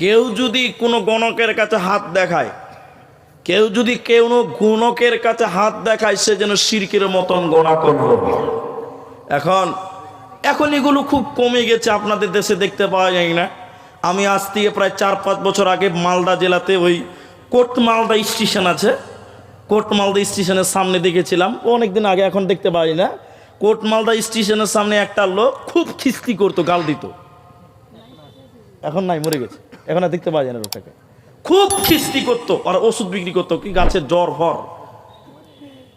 কেউ যদি কোনো গণকের কাছে হাত দেখায়, কেউ যদি কেউ গুণকের কাছে হাত দেখায়, সে যেন সিরকের মতন গণা করল এখন এখন এগুলো খুব কমে গেছে, আপনাদের দেশে দেখতে পাওয়া যায় না। আমি আজ থেকে প্রায় চার, পাঁচ বছর আগে মালদা জেলাতে ওই কোট মালদা স্টেশন আছে, কোট মালদা স্টেশনের সামনে দেখেছিলাম। অনেক দিন আগে এখন দেখতে পাই না। কোট মালদা স্টেশনের সামনে একটা লোক খুব খিস্তি করতো, গাল দিত। এখন নাই, মরে গেছে। এখন আর দেখতে পাওয়া যায় না লোকটাকে খুব খিস্তি করতো, আর ওষুধ বিক্রি করতো, কি গাছের জ্বর ফর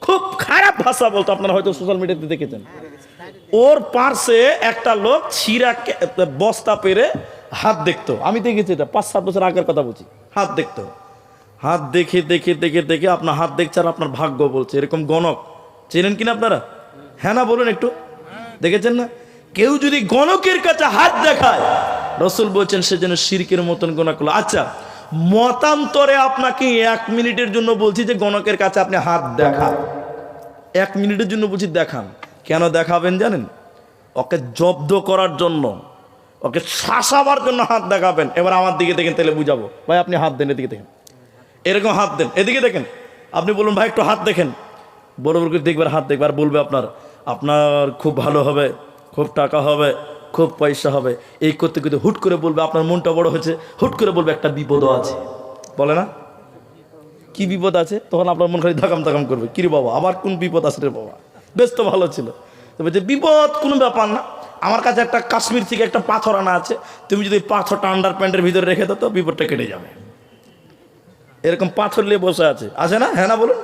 খুব খারাপ ভাষা বলতো, আপনারা হয়তো সোশ্যাল মিডিয়াতে দেখেছেন। ওর পার্শ্বে একটা লোক ছিঁড়া বস্তা পেরে হাত দেখতো। আমি দেখেছি এটা, পাঁচ সাত বছর আগের কথা বলছি। হাত দেখতো। হাত দেখে দেখে দেখে দেখে আপনার হাত দেখছে আর আপনার ভাগ্য বলছে, এরকম গণক। চেনেন কিনা আপনারা? হ্যাঁ না, বলুন একটু। দেখেছেন না? কেউ যদি গণকের কাছে হাত দেখায় রসুল বলছেন, সে যেন শিরকের মতন গোনা করল। আচ্ছা মতান্তরে আপনাকে এক মিনিটের জন্য বলছি যে গণকের কাছে আপনি হাত দেখান। এক মিনিটের জন্য বলছি, দেখান। কেন দেখাবেন জানেন? ওকে জব্দ করার জন্য, ওকে শাসাবার জন্য হাত দেখাবেন। এবার আমার দিকে দেখেন, তাহলে বুঝাবো। ভাই, আপনি হাত দেন, এদিকে দেখেন। এরকম হাত দেন, এদিকে দেখেন। আপনি বলুন, ভাই, একটু হাত দেখেন। বড় বড় করে দেখবার হাত দেখবার বলবে আপনার আপনার খুব ভালো হবে, খুব টাকা হবে। খুব পয়সা হবে। এই করতে করতে হুট করে বলবে, আপনার মনটা বড় হয়েছে। হুট করে বলবে, একটা বিপদও আছে। বলে না? কি বিপদ আছে? তখন আপনার মন খালি ধাকাম ধাকাম করবে। কিরে বাবা, আবার কোন বিপদ আছে রে বাবা? বেশ তো ভালো ছিল। তো বলছে বিপদ কোনো ব্যাপার না। আমার কাছে একটা কাশ্মীর থেকে একটা পাথর আনা আছে। তুমি যদি পাথরটা আন্ডার প্যান্টের ভিতরে রেখে দাও তো বিপদটা কেটে যাবে। এরকম পাথর নিয়ে বসে আছে। আছে না? হ্যাঁ না বলুন?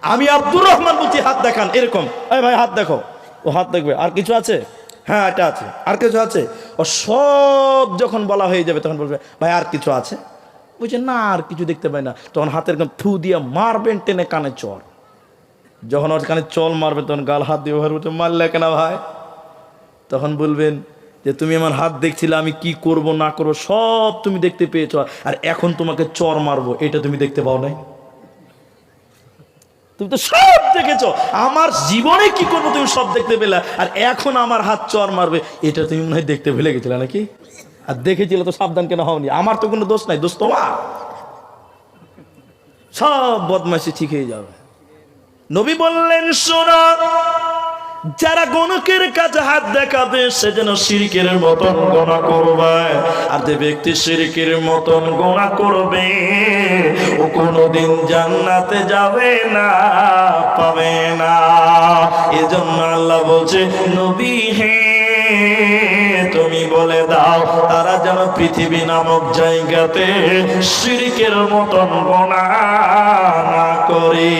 আমি আব্দুর রহমান বলছি, হাত দেখান। এরকম। এই ভাই, হাত দেখো। ও হাত দেখবে। আর কিছু আছে? হ্যাঁ এটা আছে। আর কিছু আছে? ও সব যখন বলা হয়ে যাবে, তখন বলবে, ভাই, আর কিছু আছে? বলছে, না, আর কিছু দেখতে পাই না। তখন হাতের এরকম থু দিয়ে মারবেন টেনে কানে চর যখন ওর কানে চল মারবেন তখন গাল হাত দিয়ে ভাই বলছে মারলে কেনা ভাই? তখন বলবেন যে, তুমি আমার হাত দেখছিলে, আমি কি করব, না করব, সব তুমি দেখতে পেয়েছ। আর এখন তোমাকে চর মারবো, এটা তুমি দেখতে পাও নাই? তুমি তো সব দেখেছ। আমার জীবনে কি করব তুমি সব দেখতে পেলে? আর এখন আমার হাত চর মারবে, এটা তুমি মনে হয় দেখতে ভুলে গেছিলে নাকি? আর দেখেছিল তো সাবধান কেন হওনি? আমার তো কোনো দোষ নাই, দোষ তোমার। সব বদমাইশি ঠিক হয়ে যাবে। নবী বললেন, শোনা যারা গণকের কাছে হাত দেখাবে সে যেন সিরকের মতন গোনা করবে। আর যে ব্যক্তি সিরকের মতন গোনা করবে, ও কোনোদিন জান্নাতে যাবে না, পাবে না। এজন্য আল্লাহ বলছে, নবী হে, তুমি বলে দাও, তারা যেন পৃথিবী নামক জায়গাতে সিরকের মতন গোনা না করে।